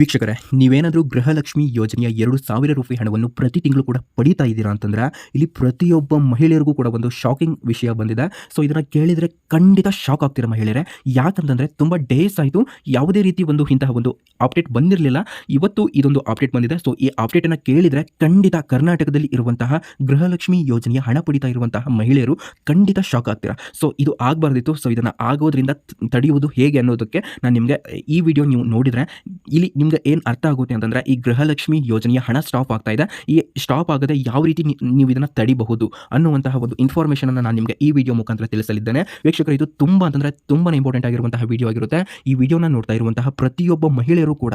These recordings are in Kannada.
ವೀಕ್ಷಕರೇ, ನೀವೇನಾದರೂ ಗೃಹಲಕ್ಷ್ಮಿ ಯೋಜನೆಯ ಎರಡು ಸಾವಿರ ರೂಪಾಯಿ ಹಣವನ್ನು ಪ್ರತಿ ತಿಂಗಳು ಕೂಡ ಪಡೀತಾ ಇದ್ದೀರಾ ಅಂತಂದ್ರೆ, ಇಲ್ಲಿ ಪ್ರತಿಯೊಬ್ಬ ಮಹಿಳೆಯರಿಗೂ ಕೂಡ ಒಂದು ಶಾಕಿಂಗ್ ವಿಷಯ ಬಂದಿದೆ. ಸೊ, ಇದನ್ನು ಕೇಳಿದರೆ ಖಂಡಿತ ಶಾಕ್ ಆಗ್ತಿರೋ ಮಹಿಳೆಯರೇ? ಯಾಕಂತಂದರೆ ತುಂಬ ಡೇಸ್ ಆಯಿತು, ಯಾವುದೇ ರೀತಿ ಒಂದು ಇಂತಹ ಒಂದು ಅಪ್ಡೇಟ್ ಬಂದಿರಲಿಲ್ಲ. ಇವತ್ತು ಇದೊಂದು ಅಪ್ಡೇಟ್ ಬಂದಿದೆ. ಸೊ, ಈ ಅಪ್ಡೇಟನ್ನು ಕೇಳಿದರೆ ಖಂಡಿತ ಕರ್ನಾಟಕದಲ್ಲಿ ಇರುವಂತಹ ಗೃಹಲಕ್ಷ್ಮಿ ಯೋಜನೆಯ ಹಣ ಪಡಿತಾ ಇರುವಂತಹ ಮಹಿಳೆಯರು ಖಂಡಿತ ಶಾಕ್ ಆಗ್ತೀರಾ? ಸೊ, ಇದು ಆಗಬಾರ್ದಿತ್ತು. ಸೊ, ಇದನ್ನು ಆಗೋದ್ರಿಂದ ತಡೆಯುವುದು ಹೇಗೆ ಅನ್ನೋದಕ್ಕೆ ನಾನು ನಿಮಗೆ ಈ ವಿಡಿಯೋ ನೀವು ನೋಡಿದರೆ, ಇಲ್ಲಿ ನಿಮ್ಗೆ ಏನು ಅರ್ಥ ಆಗುತ್ತೆ ಅಂತಂದ್ರೆ ಈ ಗೃಹಲಕ್ಷ್ಮಿ ಯೋಜನೆಯ ಹಣ ಸ್ಟಾಪ್ ಆಗ್ತಾ ಇದೆ. ಈ ಸ್ಟಾಪ್ ಆಗದೆ ಯಾವ ರೀತಿ ನೀವು ಇದನ್ನು ತಡಿಬಹುದು ಅನ್ನುವಂತಹ ಒಂದು ಇನ್ಫಾರ್ಮೇಷನನ್ನು ನಾನು ನಿಮಗೆ ಈ ವಿಡಿಯೋ ಮುಖಾಂತರ ತಿಳಿಸಲಿದ್ದೇನೆ. ವೀಕ್ಷಕರು, ಇದು ತುಂಬ ಅಂತಂದ್ರೆ ತುಂಬಾ ಇಂಪಾರ್ಟೆಂಟ್ ಆಗಿರುವಂತಹ ವಿಡಿಯೋ ಆಗಿರುತ್ತೆ. ಈ ವಿಡಿಯೋನ ನೋಡ್ತಾ ಇರುವಂತಹ ಪ್ರತಿಯೊಬ್ಬ ಮಹಿಳೆಯರು ಕೂಡ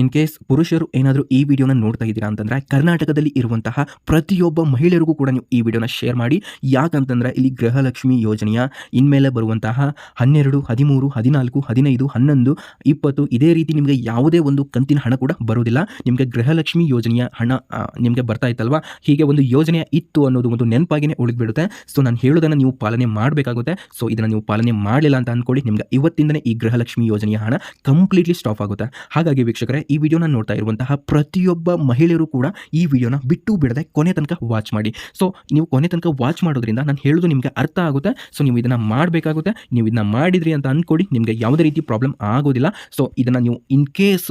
ಇನ್ ಕೇಸ್ ಪುರುಷರು ಏನಾದರೂ ಈ ವಿಡಿಯೋನ ನೋಡ್ತಾ ಇದ್ದೀರಾ ಅಂತಂದ್ರೆ ಕರ್ನಾಟಕದಲ್ಲಿ ಇರುವಂತಹ ಪ್ರತಿಯೊಬ್ಬ ಮಹಿಳೆಯರಿಗೂ ಕೂಡ ನೀವು ಈ ವಿಡಿಯೋನ ಶೇರ್ ಮಾಡಿ. ಯಾಕಂತಂದ್ರೆ ಇಲ್ಲಿ ಗೃಹಲಕ್ಷ್ಮಿ ಯೋಜನೆಯ ಇನ್ಮೇಲೆ ಬರುವಂತಹ ಹನ್ನೆರಡು, ಹದಿಮೂರು, ಹದಿನಾಲ್ಕು, ಹದಿನೈದು, ಹನ್ನೊಂದು, ಇಪ್ಪತ್ತು, ಇದೇ ರೀತಿ ನಿಮಗೆ ಯಾವುದೇ ಒಂದು ಕಂತಿನ ಹಣ ಕೂಡ ಬರೋದಿಲ್ಲ ನಿಮಗೆ ಗೃಹಲಕ್ಷ್ಮಿ ಯೋಜನೆಯ ಹಣ ನಿಮಗೆ ಬರ್ತಾ ಇತ್ತಲ್ವಾ? ಹೀಗೆ ಒಂದು ಯೋಜನೆ ಇತ್ತು ಅನ್ನೋದು ಒಂದು ನೆನಪಾಗಿನೇ ಉಳಿದ್ಬಿಡುತ್ತೆ. ಸೊ ನಾನು ಹೇಳೋದನ್ನು ನೀವು ಪಾಲನೆ ಮಾಡಬೇಕಾಗುತ್ತೆ. ಸೊ ಇದನ್ನು ನೀವು ಪಾಲನೆ ಮಾಡಲಿಲ್ಲ ಅಂತ ಅಂದ್ಕೊಳ್ಳಿ ನಿಮಗೆ ಇವತ್ತಿಂದನೇ ಈ ಗೃಹಲಕ್ಷ್ಮಿ ಯೋಜನೆಯ ಹಣ ಕಂಪ್ಲೀಟ್ಲಿ ಸ್ಟಾಪ್ ಆಗುತ್ತೆ. ಹಾಗಾಗಿ ವೀಕ್ಷಕರೇ, ಈ ವಿಡಿಯೋನ ನೋಡ್ತಾ ಇರುವಂತಹ ಪ್ರತಿಯೊಬ್ಬ ಮಹಿಳೆಯರು ಕೂಡ ಈ ವಿಡಿಯೋನ ಬಿಟ್ಟು ಬಿಡದೆ ಕೊನೆ ತನಕ ವಾಚ್ ಮಾಡಿ. ಸೊ ನೀವು ಕೊನೆ ತನಕ ವಾಚ್ ಮಾಡೋದ್ರಿಂದ ನಾನು ಹೇಳೋದು ನಿಮಗೆ ಅರ್ಥ ಆಗುತ್ತೆ. ಸೊ ನೀವು ಇದನ್ನು ಮಾಡಬೇಕಾಗುತ್ತೆ. ನೀವು ಇದನ್ನ ಮಾಡಿದ್ರಿ ಅಂತ ಅಂದ್ಕೊಳ್ಳಿ ನಿಮಗೆ ಯಾವುದೇ ರೀತಿ ಪ್ರಾಬ್ಲಮ್ ಆಗೋದಿಲ್ಲ. ಸೊ ಇದನ್ನು ನೀವು ಇನ್ ಕೇಸ್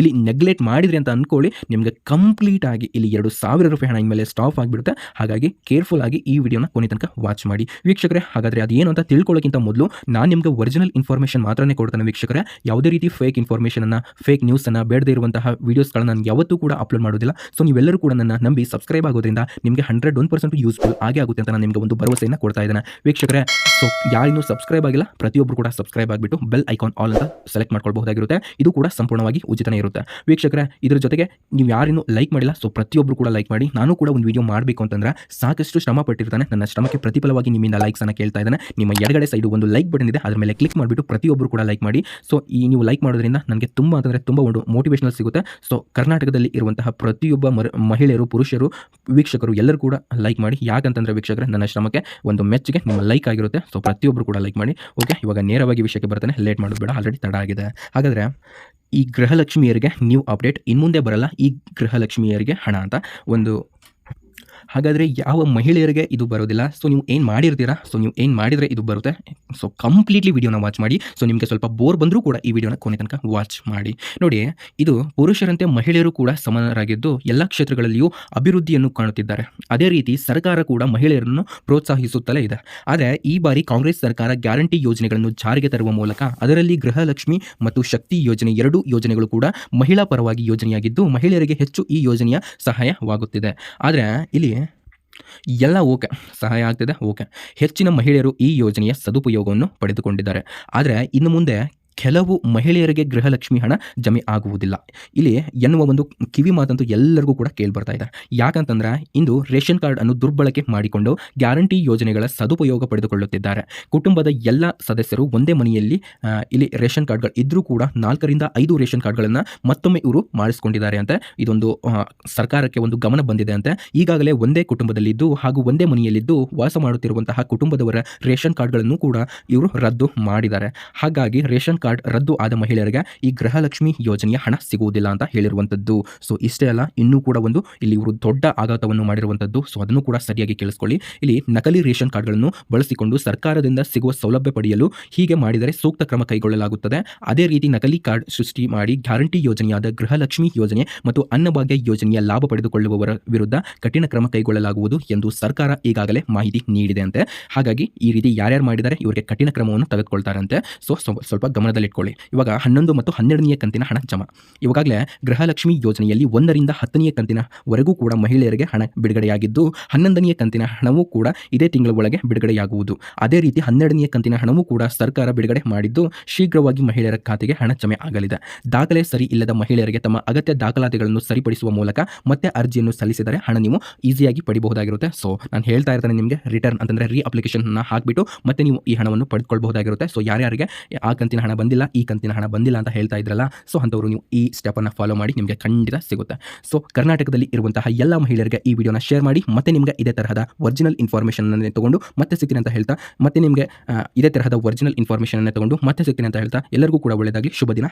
ಇಲ್ಲಿ ನೆಗ್ಲೆಕ್ಟ್ ಮಾಡಿದ್ರಿ ಅಂತ ಅಂದ್ಕೊಳ್ಳಿ ನಿಮಗೆ ಕಂಪ್ಲೀಟ್ ಆಗಿ ಇಲ್ಲಿ ಎರಡು ಸಾವಿರ ರೂಪಾಯಿ ಹಣ ಇನ್ಮೇಲೆ ಸ್ಟಾಪ್ ಆಗಿಬಿಡುತ್ತೆ. ಹಾಗಾಗಿ ಕೇರ್ಫುಲ್ ಆಗಿ ಈ ವಿಡಿಯೋನ ಕೊನೆ ತನಕ ವಾಚ್ ಮಾಡಿ. ವೀಕ್ಷಕರೇ, ಹಾಗಾದರೆ ಅದೇನು ಅಂತ ತಿಳ್ಕೊಳ್ಳೋಕ್ಕಿಂತ ಮೊದಲು ನಾನು ನಿಮಗೆ ಒರಿಜಿನಲ್ ಇನ್ಫಾರ್ಮೇಷನ್ ಮಾತ್ರನೇ ಕೊಡ್ತಾನೆ ವೀಕ್ಷಕರೇ. ಯಾವುದೇ ರೀತಿ ಫೇಕ್ ಇನ್ಫಾರ್ಮೇಷನನ್ನು ಫೇಕ್ ನ್ಯೂಸನ್ನು ಬೇಡದೇ ಇರುವಂತಹ ವೀಡಿಯೋಸ್ಗಳನ್ನ ನಾನು ಯಾವತ್ತೂ ಕೂಡ ಅಪ್ಲೋಡ್ ಮಾಡೋದಿಲ್ಲ. ಸೊ ನೀವೆಲ್ಲರೂ ಕೂಡ ನನ್ನ ನಂಬಿ ಸಬ್ಸ್ಕ್ರೈಬ್ ಆಗೋದ್ರಿಂದ ನಿಮಗೆ ಹಂಡ್ರೆಡ್ ಒನ್ ಪರ್ಸೆಂಟ್ ಯೂಸ್ಫುಲ್ ಆಗೇ ಆಗುತ್ತೆ ಅಂತ ನಾನು ನಿಮಗೆ ಒಂದು ಭರವಸೆಯನ್ನು ಕೊಡ್ತಾ ಇದ್ದೇನೆ. ವೀಕ್ಷಕರೇ ಸೊ ಯಾರಿನ್ನೂ ಸಬ್ಸ್ಕ್ರೈಬ್ ಆಗಿಲ್ಲ ಪ್ರತಿಯೊಬ್ಬರು ಕೂಡ ಸಬ್ಸ್ಕ್ರೈಬ್ ಆಗಿಬಿಟ್ಟು ಬೆಲ್ ಐಕಾನ್ ಆಲ್ ಅಂತ ಸೆಲೆಕ್ಟ್ ಮಾಡ್ಕೊಳ್ಬಹುದಾಗಿರುತ್ತೆ. ಇದು ಕೂಡ ಸಂಪೂರ್ಣವಾಗಿ ಉಚಿತನೇ ವೀಕ್ಷಕರೇ, ಇದ್ರ ಜೊತೆಗೆ ನೀವು ಯಾರಿನ್ನೂ ಲೈಕ್ ಮಾಡಿಲ್ಲ ಸೊ ಪ್ರತಿಯೊಬ್ಬರು ಕೂಡ ಲೈಕ್ ಮಾಡಿ. ನಾನು ಕೂಡ ಒಂದು ವಿಡಿಯೋ ಮಾಡಬೇಕು ಅಂತಂದ್ರೆ ಸಾಕಷ್ಟು ಶ್ರಮ ಪಟ್ಟಿರ್ತಾನೆ. ನನ್ನ ಶ್ರಮಕ್ಕೆ ಪ್ರತಿಫಲವಾಗಿ ನಿಮ್ಮಿಂದ ಲೈಕ್ಸ್ ಅನ್ನ ಕೇಳ್ತಾ ಇದ್ದಾನೆ. ನಿಮ್ಮ ಎಡಗಡೆ ಸೈಡು ಒಂದು ಲೈಕ್ ಬಟನ್ ಇದೆ. ಅದರ ಮೇಲೆ ಕ್ಲಿಕ್ ಮಾಡಿಬಿಟ್ಟು ಪ್ರತಿಯೊಬ್ಬರು ಕೂಡ ಲೈಕ್ ಮಾಡಿ. ಸೊ ಈ ನೀವು ಲೈಕ್ ಮಾಡೋದ್ರಿಂದ ನನಗೆ ತುಂಬ ಅಂತಂದರೆ ತುಂಬ ಒಂದು ಮೋಟಿವೇಶನಲ್ ಸಿಗುತ್ತೆ. ಸೊ ಕರ್ನಾಟಕದಲ್ಲಿ ಇರುವಂತಹ ಪ್ರತಿಯೊಬ್ಬ ಮಹಿಳೆಯರು, ಪುರುಷರು, ವೀಕ್ಷಕರು ಎಲ್ಲರೂ ಕೂಡ ಲೈಕ್ ಮಾಡಿ. ಯಾಕಂತಂದ್ರೆ ವೀಕ್ಷಕರೇ, ನನ್ನ ಶ್ರಮಕ್ಕೆ ಒಂದು ಮೆಚ್ಚುಗೆ, ನಿಮ್ಮ ಲೈಕ್ ಆಗಿರುತ್ತೆ. ಸೊ ಪ್ರತಿಯೊಬ್ಬರು ಕೂಡ ಲೈಕ್ ಮಾಡಿ. ಓಕೆ ಇವಾಗ ನೇರವಾಗಿ ವಿಷಯಕ್ಕೆ ಬರ್ತಾನೆ. ಲೇಟ್ ಮಾಡೋದು ಬೇಡ. ಆಲ್ರೆಡಿ ತಡ ಆಗಿದೆ. ಹಾಗಾದರೆ ಈ ಗೃಹಲಕ್ಷ್ಮಿಯರಿಗೆ ನ್ಯೂ ಅಪ್ಡೇಟ್ ಇನ್ಮುಂದೆ ಬರಲ್ಲ ಈ ಗೃಹಲಕ್ಷ್ಮಿಯರಿಗೆ ಹಣ ಅಂತ ಒಂದು ಹಾಗಾದರೆ ಯಾವ ಮಹಿಳೆಯರಿಗೆ ಇದು ಬರೋದಿಲ್ಲ? ಸೊ ನೀವು ಏನು ಮಾಡಿರ್ತೀರಾ? ಸೊ ನೀವು ಏನು ಮಾಡಿದರೆ ಇದು ಬರುತ್ತೆ? ಸೊ ಕಂಪ್ಲೀಟ್ಲಿ ವಿಡಿಯೋನ ವಾಚ್ ಮಾಡಿ. ಸೊ ನಿಮಗೆ ಸ್ವಲ್ಪ ಬೋರ್ ಬಂದರೂ ಕೂಡ ಈ ವಿಡಿಯೋನ ಕೊನೆ ತನಕ ವಾಚ್ ಮಾಡಿ. ನೋಡಿ, ಇದು ಪುರುಷರಂತೆ ಮಹಿಳೆಯರು ಕೂಡ ಸಮಾನರಾಗಿದ್ದು ಎಲ್ಲ ಕ್ಷೇತ್ರಗಳಲ್ಲಿಯೂ ಅಭಿವೃದ್ಧಿಯನ್ನು ಕಾಣುತ್ತಿದ್ದಾರೆ. ಅದೇ ರೀತಿ ಸರ್ಕಾರ ಕೂಡ ಮಹಿಳೆಯರನ್ನು ಪ್ರೋತ್ಸಾಹಿಸುತ್ತಲೇ ಇದೆ. ಆದರೆ ಈ ಬಾರಿ ಕಾಂಗ್ರೆಸ್ ಸರ್ಕಾರ ಗ್ಯಾರಂಟಿ ಯೋಜನೆಗಳನ್ನು ಜಾರಿಗೆ ತರುವ ಮೂಲಕ ಅದರಲ್ಲಿ ಗೃಹಲಕ್ಷ್ಮಿ ಮತ್ತು ಶಕ್ತಿ ಯೋಜನೆ ಎರಡೂ ಯೋಜನೆಗಳು ಕೂಡ ಮಹಿಳಾ ಪರವಾಗಿ ಯೋಜನೆಯಾಗಿದ್ದು ಮಹಿಳೆಯರಿಗೆ ಹೆಚ್ಚು ಈ ಯೋಜನೆಯ ಸಹಾಯವಾಗುತ್ತಿದೆ. ಆದರೆ ಇಲ್ಲಿ ಎಲ್ಲ ಓಕೆ ಸಹಾಯ ಆಗ್ತಿದೆ ಓಕೆ ಹೆಚ್ಚಿನ ಮಹಿಳೆಯರು ಈ ಯೋಜನೆಯ ಸದುಪಯೋಗವನ್ನು ಪಡೆದುಕೊಂಡಿದ್ದಾರೆ. ಆದರೆ ಇನ್ನು ಮುಂದೆ ಕೆಲವು ಮಹಿಳೆಯರಿಗೆ ಗೃಹಲಕ್ಷ್ಮಿ ಹಣ ಜಮೆ ಆಗುವುದಿಲ್ಲ. ಇಲ್ಲಿ ಎನ್ನುವ ಒಂದು ಕಿವಿ ಮಾತಂತೂ ಎಲ್ಲರಿಗೂ ಕೂಡ ಕೇಳಿಬರ್ತಾ ಇದೆ. ಯಾಕಂತಂದ್ರೆ ಇಂದು ರೇಷನ್ ಕಾರ್ಡ್ ಅನ್ನು ದುರ್ಬಳಕೆ ಮಾಡಿಕೊಂಡು ಗ್ಯಾರಂಟಿ ಯೋಜನೆಗಳ ಸದುಪಯೋಗ ಪಡೆದುಕೊಳ್ಳುತ್ತಿದ್ದಾರೆ. ಕುಟುಂಬದ ಎಲ್ಲ ಸದಸ್ಯರು ಒಂದೇ ಮನೆಯಲ್ಲಿ ಇಲ್ಲಿ ರೇಷನ್ ಕಾರ್ಡ್ಗಳು ಇದ್ರೂ ಕೂಡ ನಾಲ್ಕರಿಂದ ಐದು ರೇಷನ್ ಕಾರ್ಡ್ಗಳನ್ನು ಮತ್ತೊಮ್ಮೆ ಇವರು ಮಾಡಿಸ್ಕೊಂಡಿದ್ದಾರೆ ಅಂತ. ಇದೊಂದು ಸರ್ಕಾರಕ್ಕೆ ಒಂದು ಗಮನ ಬಂದಿದೆ ಅಂತ. ಈಗಾಗಲೇ ಒಂದೇ ಕುಟುಂಬದಲ್ಲಿದ್ದು ಹಾಗೂ ಒಂದೇ ಮನೆಯಲ್ಲಿದ್ದು ವಾಸ ಮಾಡುತ್ತಿರುವಂತಹ ಕುಟುಂಬದವರ ರೇಷನ್ ಕಾರ್ಡ್ಗಳನ್ನು ಕೂಡ ಇವರು ರದ್ದು ಮಾಡಿದ್ದಾರೆ. ಹಾಗಾಗಿ ರೇಷನ್ ಕಾರ್ಡ್ ರದ್ದು ಆದ ಮಹಿಳೆಯರಿಗೆ ಈ ಗೃಹಲಕ್ಷ್ಮಿ ಯೋಜನೆಯ ಹಣ ಸಿಗುವುದಿಲ್ಲ ಅಂತ ಹೇಳಿರುವಂಥದ್ದು ಸೊ ಇಷ್ಟೇ ಅಲ್ಲ, ಇನ್ನೂ ಕೂಡ ಒಂದು ಇಲ್ಲಿ ಇವರು ದೊಡ್ಡ ಆಘಾತವನ್ನು ಮಾಡಿರುವಂಥದ್ದು ಸೊ ಅದನ್ನು ಕೂಡ ಸರಿಯಾಗಿ ಕೇಳಿಸ್ಕೊಳ್ಳಿ. ಇಲ್ಲಿ ನಕಲಿ ರೇಷನ್ ಕಾರ್ಡ್ಗಳನ್ನು ಬಳಸಿಕೊಂಡು ಸರ್ಕಾರದಿಂದ ಸಿಗುವ ಸೌಲಭ್ಯ ಪಡೆಯಲು ಹೀಗೆ ಮಾಡಿದರೆ ಸೂಕ್ತ ಕ್ರಮ ಕೈಗೊಳ್ಳಲಾಗುತ್ತದೆ. ಅದೇ ರೀತಿ ನಕಲಿ ಕಾರ್ಡ್ ಸೃಷ್ಟಿ ಮಾಡಿ ಗ್ಯಾರಂಟಿ ಯೋಜನೆಯಾದ ಗೃಹಲಕ್ಷ್ಮಿ ಯೋಜನೆ ಮತ್ತು ಅನ್ನಭಾಗ್ಯ ಯೋಜನೆಯ ಲಾಭ ಪಡೆದುಕೊಳ್ಳುವವರ ವಿರುದ್ಧ ಕಠಿಣ ಕ್ರಮ ಕೈಗೊಳ್ಳಲಾಗುವುದು ಎಂದು ಸರ್ಕಾರ ಈಗಾಗಲೇ ಮಾಹಿತಿ ನೀಡಿದೆ ಅಂತೆ. ಹಾಗಾಗಿ ಈ ರೀತಿ ಯಾರ್ಯಾರು ಮಾಡಿದರೆ ಇವರಿಗೆ ಕಠಿಣ ಕ್ರಮವನ್ನು ತೆಗೆದುಕೊಳ್ತಾರಂತೆ. ಸೊ, ಸ್ವಲ್ಪ ಸ್ವಲ್ಪ ಗಮನದಲ್ಲಿಟ್ಕೊಳ್ಳಿ ಇವಾಗ ಹನ್ನೊಂದು ಮತ್ತು ಹನ್ನೆರಡನೆಯ ಕಂತಿನ ಹಣ ಜಮಾ ಇವಾಗಲೇ ಗೃಹಲಕ್ಷ್ಮಿ ಯೋಜನೆಯಲ್ಲಿ ಒಂದರಿಂದ ಹತ್ತನೆಯ ಕಂತಿನವರೆಗೂ ಕೂಡ ಮಹಿಳೆಯರಿಗೆ ಹಣ ಬಿಡುಗಡೆಯಾಗಿದ್ದು, ಹನ್ನೊಂದನೆಯ ಕಂತಿನ ಹಣವೂ ಕೂಡ ಇದೇ ತಿಂಗಳ ಒಳಗೆ ಬಿಡುಗಡೆಯಾಗುವುದು. ಅದೇ ರೀತಿ ಹನ್ನೆರಡನೆಯ ಕಂತಿನ ಹಣವೂ ಕೂಡ ಸರ್ಕಾರ ಬಿಡುಗಡೆ ಮಾಡಿದ್ದು, ಶೀಘ್ರವಾಗಿ ಮಹಿಳೆಯರ ಖಾತೆಗೆ ಹಣ ಜಮೆ ಆಗಲಿದೆ. ದಾಖಲೆ ಸರಿ ಇಲ್ಲದ ಮಹಿಳೆಯರಿಗೆ ತಮ್ಮ ಅಗತ್ಯ ದಾಖಲಾತಿಗಳನ್ನು ಸರಿಪಡಿಸುವ ಮೂಲಕ ಮತ್ತೆ ಅರ್ಜಿಯನ್ನು ಸಲ್ಲಿಸಿದರೆ ಹಣ ನೀವು ಈಸಿಯಾಗಿ ಪಡಿಬಹುದಾಗಿರುತ್ತೆ. ಸೊ ನಾನು ಹೇಳ್ತಾ ಇರ್ತೇನೆ ನಿಮಗೆ ರಿಟರ್ನ್ ಅಂತಂದರೆ ರೀ ಅಪ್ಲಿಕೇಶನ್ನ ಹಾಕಿಬಿಟ್ಟು ಮತ್ತೆ ನೀವು ಈ ಹಣವನ್ನು ಪಡೆದುಕೊಳ್ಬಹುದಾಗಿರುತ್ತೆ ಸೊ ಯಾರ್ಯಾರಿಗೆ ಆ ಕಂತಿನ ಹಣ ಬಂದಿಲ್ಲ, ಈ ಕಂತಿನ ಹಣ ಬಂದಿಲ್ಲ ಅಂತ ಹೇಳ್ತಾ ಇದ್ರಲ್ಲ ಸೊ ಅಂಥವ್ರು ನೀವು ಈ ಸ್ಟೆಪನ್ನು ಫಾಲೋ ಮಾಡಿ ನಿಮಗೆ ಖಂಡಿತ ಸಿಗುತ್ತೆ. ಸೊ ಕರ್ನಾಟಕದಲ್ಲಿ ಇರುವಂತಹ ಎಲ್ಲ ಮಹಿಳೆಯರಿಗೆ ಈ ವಿಡಿಯೋನ ಶೇರ್ ಮಾಡಿ, ಮತ್ತೆ ನಿಮಗೆ ಇದೇ ತರಹದ ಒರಿಜಿನಲ್ ಇನ್ಫಾರ್ಮೇಷನ್ ತಗೊಂಡು ಮತ್ತೆ ಸಿಗ್ತೀನಿ ಅಂತ ಹೇಳ್ತಾ, ಮತ್ತೆ ನಿಮಗೆ ಇದೇ ತರಹದ ಒರಿಜಿನಲ್ ಇನ್ಫಾರ್ಮೇಷನ್ ತಗೊಂಡು ಮತ್ತೆ ಸಿಗ್ತೀನಿ ಅಂತ ಹೇಳ್ತಾ, ಎಲ್ಲರಿಗೂ ಕೂಡ ಒಳ್ಳೆಯದಾಗಲಿ ಶುಭ ದಿನ